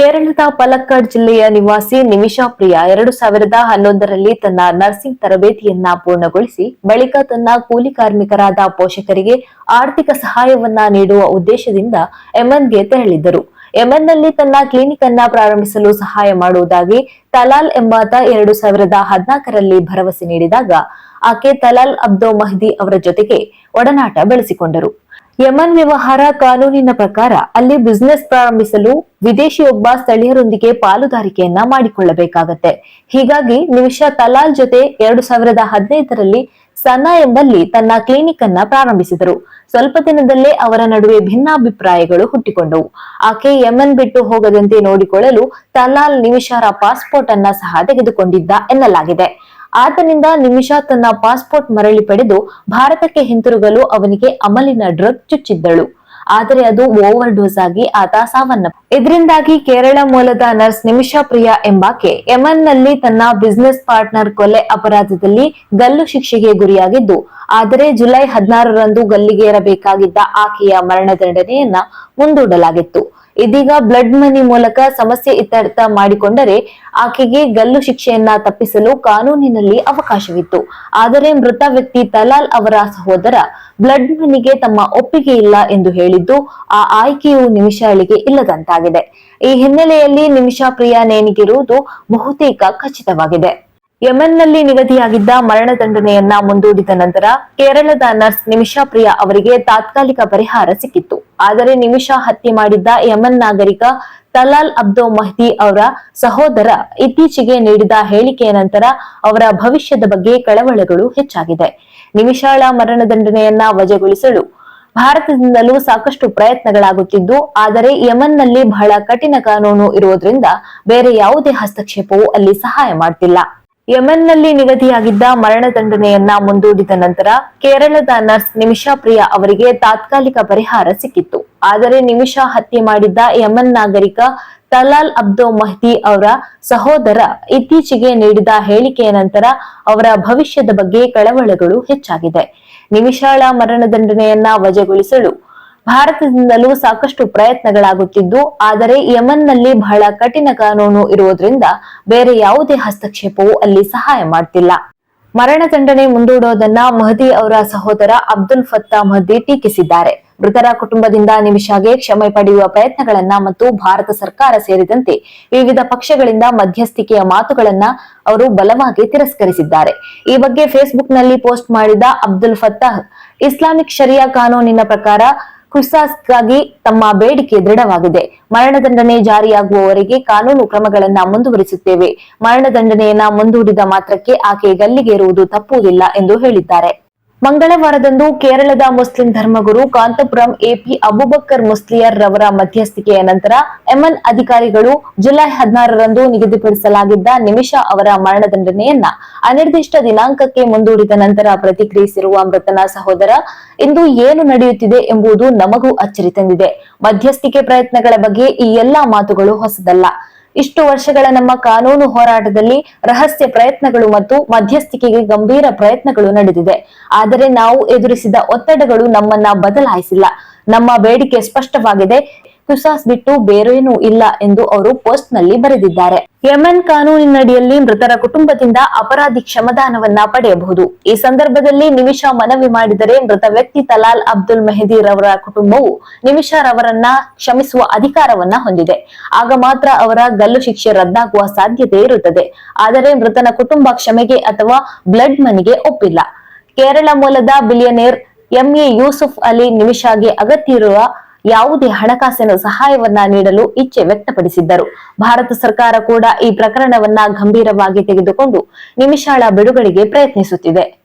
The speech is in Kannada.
ಕೇರಳದ ಪಲಕ್ಕಾಡ್ ಜಿಲ್ಲೆಯ ನಿವಾಸಿ ನಿಮಿಷಾ ಪ್ರಿಯಾ ಎರಡು ಸಾವಿರದ ಹನ್ನೊಂದರಲ್ಲಿ ತನ್ನ ನರ್ಸಿಂಗ್ ತರಬೇತಿಯನ್ನ ಪೂರ್ಣಗೊಳಿಸಿ ಬಳಿಕ ತನ್ನ ಕೂಲಿ ಕಾರ್ಮಿಕರಾದ ಪೋಷಕರಿಗೆ ಆರ್ಥಿಕ ಸಹಾಯವನ್ನ ನೀಡುವ ಉದ್ದೇಶದಿಂದ ಎಮನ್ಗೆ ತೆರಳಿದ್ದರು. ಯಮನ್ನಲ್ಲಿ ತನ್ನ ಕ್ಲಿನಿಕ್ ಅನ್ನ ಪ್ರಾರಂಭಿಸಲು ಸಹಾಯ ಮಾಡುವುದಾಗಿ ತಲಾಲ್ ಎಂಬಾತ ಎರಡು ಸಾವಿರದ ಹದಿನಾಲ್ಕರಲ್ಲಿ ಭರವಸೆ ನೀಡಿದಾಗ ಆಕೆ ತಲಾಲ್ ಅಬ್ದೋ ಮಹದಿ ಅವರ ಜೊತೆಗೆ ಒಡನಾಟ ಬೆಳೆಸಿಕೊಂಡರು. ಯಮನ್ ವ್ಯವಹಾರ ಕಾನೂನಿನ ಪ್ರಕಾರ ಅಲ್ಲಿ ಬಿಸಿನೆಸ್ ಪ್ರಾರಂಭಿಸಲು ವಿದೇಶಿಯೊಬ್ಬ ಸ್ಥಳೀಯರೊಂದಿಗೆ ಪಾಲುದಾರಿಕೆಯನ್ನ ಮಾಡಿಕೊಳ್ಳಬೇಕಾಗತ್ತೆ. ಹೀಗಾಗಿ ನಿಮಿಷ ತಲಾಲ್ ಜೊತೆ ಎರಡು ಸಾವಿರದ ಹದಿನೈದರಲ್ಲಿ ಸನಾ ಎಂಬಲ್ಲಿ ತನ್ನ ಕ್ಲಿನಿಕ್ ಅನ್ನ ಪ್ರಾರಂಭಿಸಿದರು. ಸ್ವಲ್ಪ ದಿನದಲ್ಲೇ ಅವರ ನಡುವೆ ಭಿನ್ನಾಭಿಪ್ರಾಯಗಳು ಹುಟ್ಟಿಕೊಂಡವು. ಆಕೆ ಯಮನ್ ಬಿಟ್ಟು ಹೋಗದಂತೆ ನೋಡಿಕೊಳ್ಳಲು ತಲಾಲ್ ನಿಮಿಷಾರ ಪಾಸ್ಪೋರ್ಟ್ ಅನ್ನ ಸಹ ತೆಗೆದುಕೊಂಡಿದ್ದ ಎನ್ನಲಾಗಿದೆ. ಆತನಿಂದ ನಿಮಿಷಾ ತನ್ನ ಪಾಸ್ಪೋರ್ಟ್ ಮರಳಿ ಪಡೆದು ಭಾರತಕ್ಕೆ ಹಿಂತಿರುಗಲು ಅವನಿಗೆ ಅಮಲಿನ ಡ್ರಗ್ ಚುಚ್ಚಿದ್ದಳು. ಆದರೆ ಅದು ಓವರ್ ಡೋಸ್ ಆಗಿ ಆತ ಸಾವನ್ನಪ್ಪ ಇದರಿಂದಾಗಿ ಕೇರಳ ಮೂಲದ ನರ್ಸ್ ನಿಮಿಷಾ ಪ್ರಿಯಾ ಎಂಬಾಕೆ ಯಮನ್ನಲ್ಲಿ ತನ್ನ ಬಿಸಿನೆಸ್ ಪಾರ್ಟ್ನರ್ ಕೊಲೆ ಅಪರಾಧದಲ್ಲಿ ಗಲ್ಲು ಶಿಕ್ಷೆಗೆ ಗುರಿಯಾಗಿದ್ದು, ಆದರೆ ಜುಲೈ ಹದಿನಾರರಂದು ಗಲ್ಲಿಗೇರಬೇಕಾಗಿದ್ದ ಆಕೆಯ ಮರಣದಂಡನೆಯನ್ನ ಮುಂದೂಡಲಾಗಿತ್ತು. ಇದೀಗ ಬ್ಲಡ್ ಮನಿ ಮೂಲಕ ಸಮಸ್ಯೆ ಇತ್ಯರ್ಥ ಮಾಡಿಕೊಂಡರೆ ಆಕೆಗೆ ಗಲ್ಲು ಶಿಕ್ಷೆಯನ್ನ ತಪ್ಪಿಸಲು ಕಾನೂನಿನಲ್ಲಿ ಅವಕಾಶವಿತ್ತು. ಆದರೆ ಮೃತ ವ್ಯಕ್ತಿ ತಲಾಲ್ ಅವರ ಸಹೋದರ ಬ್ಲಡ್ ಮನಿಗೆ ತಮ್ಮ ಒಪ್ಪಿಗೆ ಇಲ್ಲ ಎಂದು ಹೇಳಿದ್ದು, ಆ ಆಯ್ಕೆಯು ನಿಮಿಷಾಳಿಗೆ ಇಲ್ಲದಂತಾಗಿದೆ. ಈ ಹಿನ್ನೆಲೆಯಲ್ಲಿ ನಿಮಿಷಾ ಪ್ರಿಯಾ ನೇಣಿಗಿರುವುದು ಬಹುತೇಕ ಖಚಿತವಾಗಿದೆ. ಯಮನ್ನಲ್ಲಿ ನಿಗದಿಯಾಗಿದ್ದ ಮರಣದಂಡನೆಯನ್ನ ಮುಂದೂಡಿದ ನಂತರ ಕೇರಳದ ನರ್ಸ್ ನಿಮಿಷಾ ಪ್ರಿಯಾ ಅವರಿಗೆ ತಾತ್ಕಾಲಿಕ ಪರಿಹಾರ ಸಿಕ್ಕಿತ್ತು. ಆದರೆ ನಿಮಿಷ ಹತ್ಯೆ ಮಾಡಿದ್ದ ಯಮನ್ ನಾಗರಿಕ ತಲಾಲ್ ಅಬ್ದೋ ಮಹ್ದಿ ಅವರ ಸಹೋದರ ಇತ್ತೀಚೆಗೆ ನೀಡಿದ ಹೇಳಿಕೆಯ ನಂತರ ಅವರ ಭವಿಷ್ಯದ ಬಗ್ಗೆ ಕಳವಳಗಳು ಹೆಚ್ಚಾಗಿದೆ. ನಿಮಿಷಾಳ ಮರಣದಂಡನೆಯನ್ನ ವಜೆಗೊಳಿಸಲು ಭಾರತದಿಂದಲೂ ಸಾಕಷ್ಟು ಪ್ರಯತ್ನಗಳಾಗುತ್ತಿದ್ದು, ಆದರೆ ಯಮನ್ನಲ್ಲಿ ಬಹಳ ಕಠಿಣ ಕಾನೂನು ಇರುವುದರಿಂದ ಬೇರೆ ಯಾವುದೇ ಹಸ್ತಕ್ಷೇಪವು ಅಲ್ಲಿ ಸಹಾಯ ಮಾಡ್ತಿಲ್ಲ. ಯಮನ್ನಲ್ಲಿ ನಿಗದಿಯಾಗಿದ್ದ ಮರಣದಂಡನೆಯನ್ನ ಮುಂದೂಡಿದ ನಂತರ ಕೇರಳದ ನರ್ಸ್ ನಿಮಿಷಾ ಪ್ರಿಯಾ ಅವರಿಗೆ ತಾತ್ಕಾಲಿಕ ಪರಿಹಾರ ಸಿಕ್ಕಿತ್ತು. ಆದರೆ ನಿಮಿಷಾ ಹತ್ಯೆ ಮಾಡಿದ್ದ ಯಮನ್ ನಾಗರಿಕ ತಲಾಲ್ ಅಬ್ದೋ ಮಹ್ದಿ ಅವರ ಸಹೋದರ ಇತ್ತೀಚೆಗೆ ನೀಡಿದ ಹೇಳಿಕೆಯ ನಂತರ ಅವರ ಭವಿಷ್ಯದ ಬಗ್ಗೆ ಕಳವಳಗಳು ಹೆಚ್ಚಾಗಿದೆ. ನಿಮಿಷಾಳ ಮರಣದಂಡನೆಯನ್ನ ವಜಾಗೊಳಿಸಲು ಭಾರತದಿಂದಲೂ ಸಾಕಷ್ಟು ಪ್ರಯತ್ನಗಳಾಗುತ್ತಿದ್ದು, ಆದರೆ ಯಮನ್ನಲ್ಲಿ ಬಹಳ ಕಠಿಣ ಕಾನೂನು ಇರುವುದರಿಂದ ಬೇರೆ ಯಾವುದೇ ಹಸ್ತಕ್ಷೇಪವು ಅಲ್ಲಿ ಸಹಾಯ ಮಾಡ್ತಿಲ್ಲ. ಮರಣದಂಡನೆ ಮುಂದೂಡೋದನ್ನ ಮಹದಿ ಅವರ ಸಹೋದರ ಅಬ್ದುಲ್ ಫತ್ತಾ ಮಹದಿ ಟೀಕಿಸಿದ್ದಾರೆ. ಮೃತರ ಕುಟುಂಬದಿಂದ ನಿಮಿಷಾಗೆ ಕ್ಷಮೆ ಪಡೆಯುವ ಪ್ರಯತ್ನಗಳನ್ನ ಮತ್ತು ಭಾರತ ಸರ್ಕಾರ ಸೇರಿದಂತೆ ವಿವಿಧ ಪಕ್ಷಗಳಿಂದ ಮಧ್ಯಸ್ಥಿಕೆಯ ಮಾತುಗಳನ್ನ ಅವರು ಬಲವಾಗಿ ತಿರಸ್ಕರಿಸಿದ್ದಾರೆ. ಈ ಬಗ್ಗೆ ಫೇಸ್ಬುಕ್ನಲ್ಲಿ ಪೋಸ್ಟ್ ಮಾಡಿದ ಅಬ್ದುಲ್ ಫತ್ತಾಹ್ ಇಸ್ಲಾಮಿಕ್ ಶರಿಯಾ ಕಾನೂನಿನ ಪ್ರಕಾರ ಖುಸಾಸ್ಗಾಗಿ ತಮ್ಮ ಬೇಡಿಕೆ ದೃಢವಾಗಿದೆ. ಮರಣದಂಡನೆ ಜಾರಿಯಾಗುವವರೆಗೆ ಕಾನೂನು ಕ್ರಮಗಳನ್ನ ಮುಂದುವರಿಸುತ್ತೇವೆ. ಮರಣದಂಡನೆಯನ್ನ ಮುಂದೂಡಿದ ಮಾತ್ರಕ್ಕೆ ಆಕೆ ಗಲ್ಲಿಗೇರುವುದು ತಪ್ಪುವುದಿಲ್ಲ ಎಂದು ಹೇಳಿದ್ದಾರೆ. ಮಂಗಳವಾರದಂದು ಕೇರಳದ ಮುಸ್ಲಿಂ ಧರ್ಮಗುರು ಕಾಂತಪುರಂ ಎಪಿ ಅಬುಬಕ್ಕರ್ ಮುಸ್ಲಿಯರ್ ರವರ ಮಧ್ಯಸ್ಥಿಕೆಯ ನಂತರ ಎಂಎನ್ ಅಧಿಕಾರಿಗಳು ಜುಲೈ ಹದಿನಾರರಂದು ನಿಗದಿಪಡಿಸಲಾಗಿದ್ದ ನಿಮಿಷ ಅವರ ಮರಣದಂಡನೆಯನ್ನ ಅನಿರ್ದಿಷ್ಟ ದಿನಾಂಕಕ್ಕೆ ಮುಂದೂಡಿದ ನಂತರ ಪ್ರತಿಕ್ರಿಯಿಸಿರುವ ಮೃತನ ಸಹೋದರ, ಇಂದು ಏನು ನಡೆಯುತ್ತಿದೆ ಎಂಬುದು ನಮಗೂ ಅಚ್ಚರಿ ತಂದಿದೆ. ಮಧ್ಯಸ್ಥಿಕೆ ಪ್ರಯತ್ನಗಳ ಬಗ್ಗೆ ಈ ಎಲ್ಲಾ ಮಾತುಗಳು ಹೊಸದಲ್ಲ. ಇಷ್ಟು ವರ್ಷಗಳ ನಮ್ಮ ಕಾನೂನು ಹೋರಾಟದಲ್ಲಿ ರಹಸ್ಯ ಪ್ರಯತ್ನಗಳು ಮತ್ತು ಮಧ್ಯಸ್ಥಿಕೆಗೆ ಗಂಭೀರ ಪ್ರಯತ್ನಗಳು ನಡೆದಿದೆ. ಆದರೆ ನಾವು ಎದುರಿಸಿದ ಒತ್ತಡಗಳು ನಮ್ಮನ್ನ ಬದಲಾಯಿಸಿಲ್ಲ. ನಮ್ಮ ಬೇಡಿಕೆ ಸ್ಪಷ್ಟವಾಗಿದೆ. ಕುಸಾಸ್ ಬಿಟ್ಟು ಬೇರೇನೂ ಇಲ್ಲ ಎಂದು ಅವರು ಪೋಸ್ಟ್ನಲ್ಲಿ ಬರೆದಿದ್ದಾರೆ. ಯಮನ್ ಕಾನೂನಿನಡಿಯಲ್ಲಿ ಮೃತರ ಕುಟುಂಬದಿಂದ ಅಪರಾಧಿ ಕ್ಷಮದಾನವನ್ನ ಪಡೆಯಬಹುದು. ಈ ಸಂದರ್ಭದಲ್ಲಿ ನಿಮಿಷಾ ಮನವಿ ಮಾಡಿದರೆ ಮೃತ ವ್ಯಕ್ತಿ ತಲಾಲ್ ಅಬ್ದುಲ್ ಮೆಹದಿ ರವರ ಕುಟುಂಬವು ನಿಮಿಷಾ ರವರನ್ನ ಕ್ಷಮಿಸುವ ಅಧಿಕಾರವನ್ನ ಹೊಂದಿದೆ. ಆಗ ಮಾತ್ರ ಅವರ ಗಲ್ಲು ಶಿಕ್ಷೆ ರದ್ದಾಗುವ ಸಾಧ್ಯತೆ ಇರುತ್ತದೆ. ಆದರೆ ಮೃತನ ಕುಟುಂಬ ಕ್ಷಮೆಗೆ ಅಥವಾ ಬ್ಲಡ್ ಮನಿಗೆ ಒಪ್ಪಿಲ್ಲ. ಕೇರಳ ಮೂಲದ billionaire M A Yusuff Ali ನಿಮಿಷಾಗೆ ಅಗತ್ಯ ಯಾವುದೇ ಹಣಕಾಸಿನ ಸಹಾಯವನ್ನ ನೀಡಲು ಇಚ್ಛೆ ವ್ಯಕ್ತಪಡಿಸಿದ್ದರು. ಭಾರತ ಸರ್ಕಾರ ಕೂಡ ಈ ಪ್ರಕರಣವನ್ನ ಗಂಭೀರವಾಗಿ ತೆಗೆದುಕೊಂಡು ನಿಮಿಷಾಳ ಬಿಡುಗಡೆಗೆ ಪ್ರಯತ್ನಿಸುತ್ತಿದೆ.